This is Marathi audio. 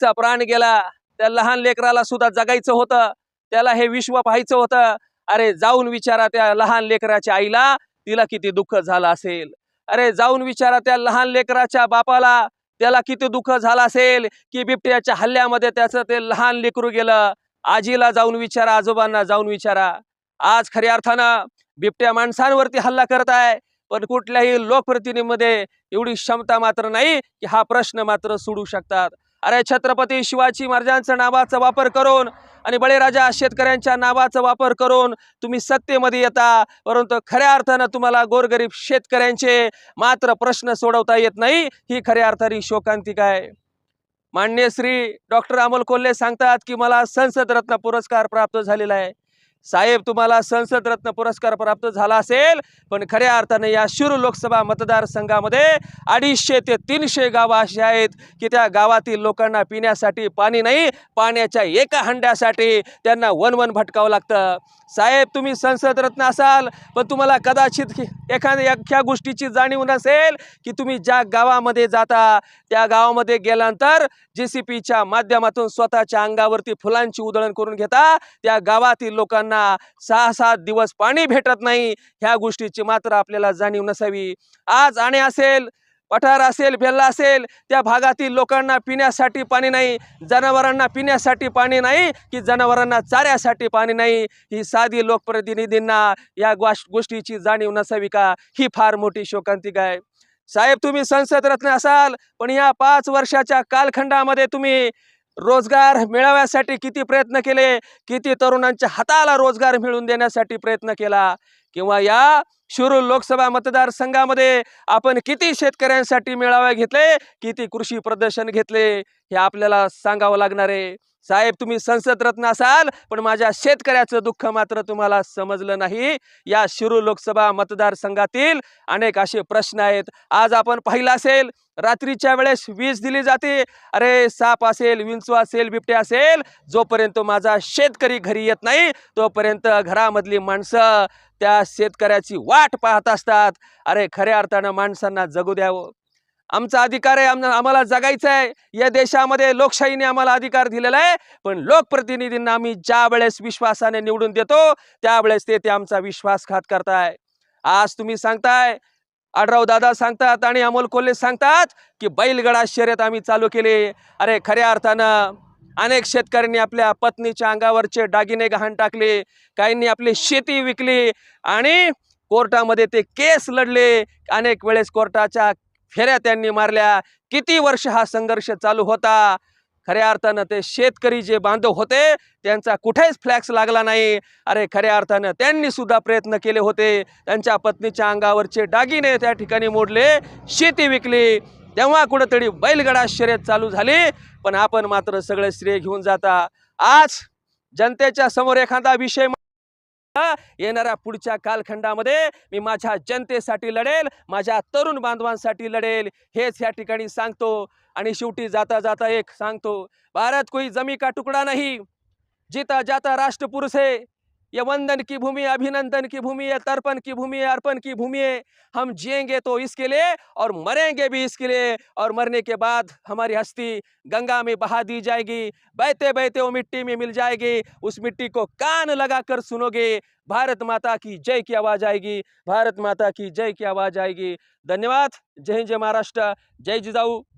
चा प्राण गेला. त्या लहान लेकराला सुद्धा जगायचं होतं. त्याला हे विश्व पाहायचं होतं. अरे जाऊन विचारा त्या लहान लेकराच्या आईला. तिला किती दुःख झालं असेल. अरे जाऊन विचारा त्या लहान लेकराच्या बापाला. त्याला किती दुःख झालं असेल की बिबट्याच्या हल्ल्यामध्ये त्याचं ते लहान लेकरू गेलं. आजीला जाऊन विचारा आजोबांना जाऊन विचारा. आज खऱ्या अर्थानं बिबट्या माणसांवरती हल्ला करत आहे. पण कुठल्याही लोकप्रतिनिधीमध्ये एवढी क्षमता मात्र नाही की हा प्रश्न मात्र सोडू शकतात. अरे छत्रपती शिवाजी महाराजांचा नावाचा वापर करून आणि बळीराजा शेतकऱ्यांच्या नावाचा वापर करून तुम्ही सत्तेमध्ये येता. परंतु खऱ्या अर्थानं तुम्हाला गोरगरीब शेतकऱ्यांचे मात्र प्रश्न सोडवता येत नाही. ही खऱ्या अर्थाने शोकांतिका आहे. मान्य श्री डॉक्टर अमोल कोल्हे सांगतात की मला संसद रत्न पुरस्कार प्राप्त झालेला आहे. साहेब तुम्हाला संसद रत्न पुरस्कार प्राप्त झाला असेल पण खऱ्या अर्थाने या शिरूर लोकसभा मतदारसंघामध्ये अडीचशे ते तीनशे गावं अशी आहेत की त्या गावातील लोकांना पिण्यासाठी पाणी नाही पाण्याच्या एका हंड्यासाठी त्यांना वन वन भटकावं लागतं. साहेब तुम्ही संसद रत्न असाल पण तुम्हाला कदाचित एखाद्या एख्या गोष्टीची जाणीव नसेल की तुम्ही ज्या गावामध्ये जाता त्या गावामध्ये गेल्यानंतर जे सी पीच्या माध्यमातून स्वतःच्या अंगावरती फुलांची उधळण करून घेता त्या गावातील लोकांना सहा सात दिवस पाणी भेटत नाही ह्या गोष्टीची मात्र आपल्याला जाणीव नसावी. आज आणि असेल पठार असेल बेल्ला असेल त्या भागातील लोकांना पिण्यासाठी पाणी नाही जनावरांना पिण्यासाठी पाणी नाही की जनावरांना चाऱ्यासाठी पाणी नाही ही साधी लोकप्रतिनिधींना या गोष्टीची जाणीव नसावी का? ही फार मोठी शोकांतिका आहे. साहेब तुम्ही संसद रत्न असाल पण या पाच वर्षाच्या कालखंडामध्ये तुम्ही रोजगार मिळवण्यासाठी किती प्रयत्न केले? किती तरुणांच्या हाताला रोजगार मिळवून देण्यासाठी प्रयत्न केला? किंवा या शिरूर लोकसभा मतदारसंघामध्ये आपण किती शेतकऱ्यांसाठी मेळावे घेतले? किती कृषी प्रदर्शन घेतले? हे आपल्याला सांगावं लागणार आहे. साहेब तुम्ही संसद रत्न असाल पण माझ्या शेतकऱ्याचं दुःख मात्र तुम्हाला समजलं नाही. या शिरू लोकसभा मतदारसंघातील अनेक असे प्रश्न आहेत. आज आपण पाहिलं असेल रात्रीच्या वेळेस वीज दिली जाते. अरे साप असेल विंचू असेल बिबटे असेल जोपर्यंत माझा शेतकरी घरी येत नाही तोपर्यंत घरामधली माणसं त्या शेतकऱ्याची वाट पाहत असतात. अरे खऱ्या अर्थानं माणसांना जगू द्यावं. आमचा अधिकार आहे आम आम्हाला जगायचं आहे या देशामध्ये लोकशाहीने आम्हाला अधिकार दिलेला आहे. पण लोकप्रतिनिधींना आम्ही ज्या वेळेस विश्वासाने निवडून देतो त्यावेळेस ते ते आमचा विश्वासघात करताय. आज तुम्ही सांगताय आडराव दादा सांगतात आणि अमोल कोल्हे सांगतात की बैलगडा शर्यत आम्ही चालू केली. अरे खऱ्या अर्थानं अनेक शेतकऱ्यांनी आपल्या पत्नीच्या अंगावरचे दागिने गहाण टाकले काहींनी आपली शेती विकली आणि कोर्टामध्ये ते केस लढले. अनेक वेळेस कोर्टाच्या फेऱ्या त्यांनी मारल्या. किती वर्ष हा संघर्ष चालू होता? खऱ्या अर्थानं ते शेतकरी जे बांधव होते त्यांचा कुठेच फ्लॅक्स लागला नाही. अरे खऱ्या अर्थानं त्यांनी सुद्धा प्रयत्न केले होते. त्यांच्या पत्नीच्या अंगावरचे दागिने त्या ठिकाणी मोडले शेती विकली. तेव्हा कुठंतरी बैलगडा शर्यत चालू झाली. पण आपण मात्र सगळे श्रेय घेऊन जाता. आज जनतेच्या समोर एखादा विषय येणाऱ्या पुढच्या कालखंडामध्ये मी माझ्या जनतेसाठी लढेल माझ्या तरुण बांधवांसाठी लढेल हेच या ठिकाणी सांगतो. आणि शेवटी जाता जाता एक सांगतो भारत कोई जमी का तुकडा नाही जीता जाता राष्ट्रपुरुष ये वंदन की भूमि, अभिनंदन की भूमि है तर्पण की भूमि है अर्पण की भूमि है। हम जिएँगे तो इसके लिए और मरेंगे भी इसके लिए। और मरने के बाद हमारी हस्ती गंगा में बहा दी जाएगी। बहते बहते वो मिट्टी में मिल जाएगी। उस मिट्टी को कान लगा कर सुनोगे। भारत माता की जय की आवाज़ आएगी। भारत माता की जय की आवाज़ आएगी। धन्यवाद। जय जय महाराष्ट्र। जय जिजाऊ।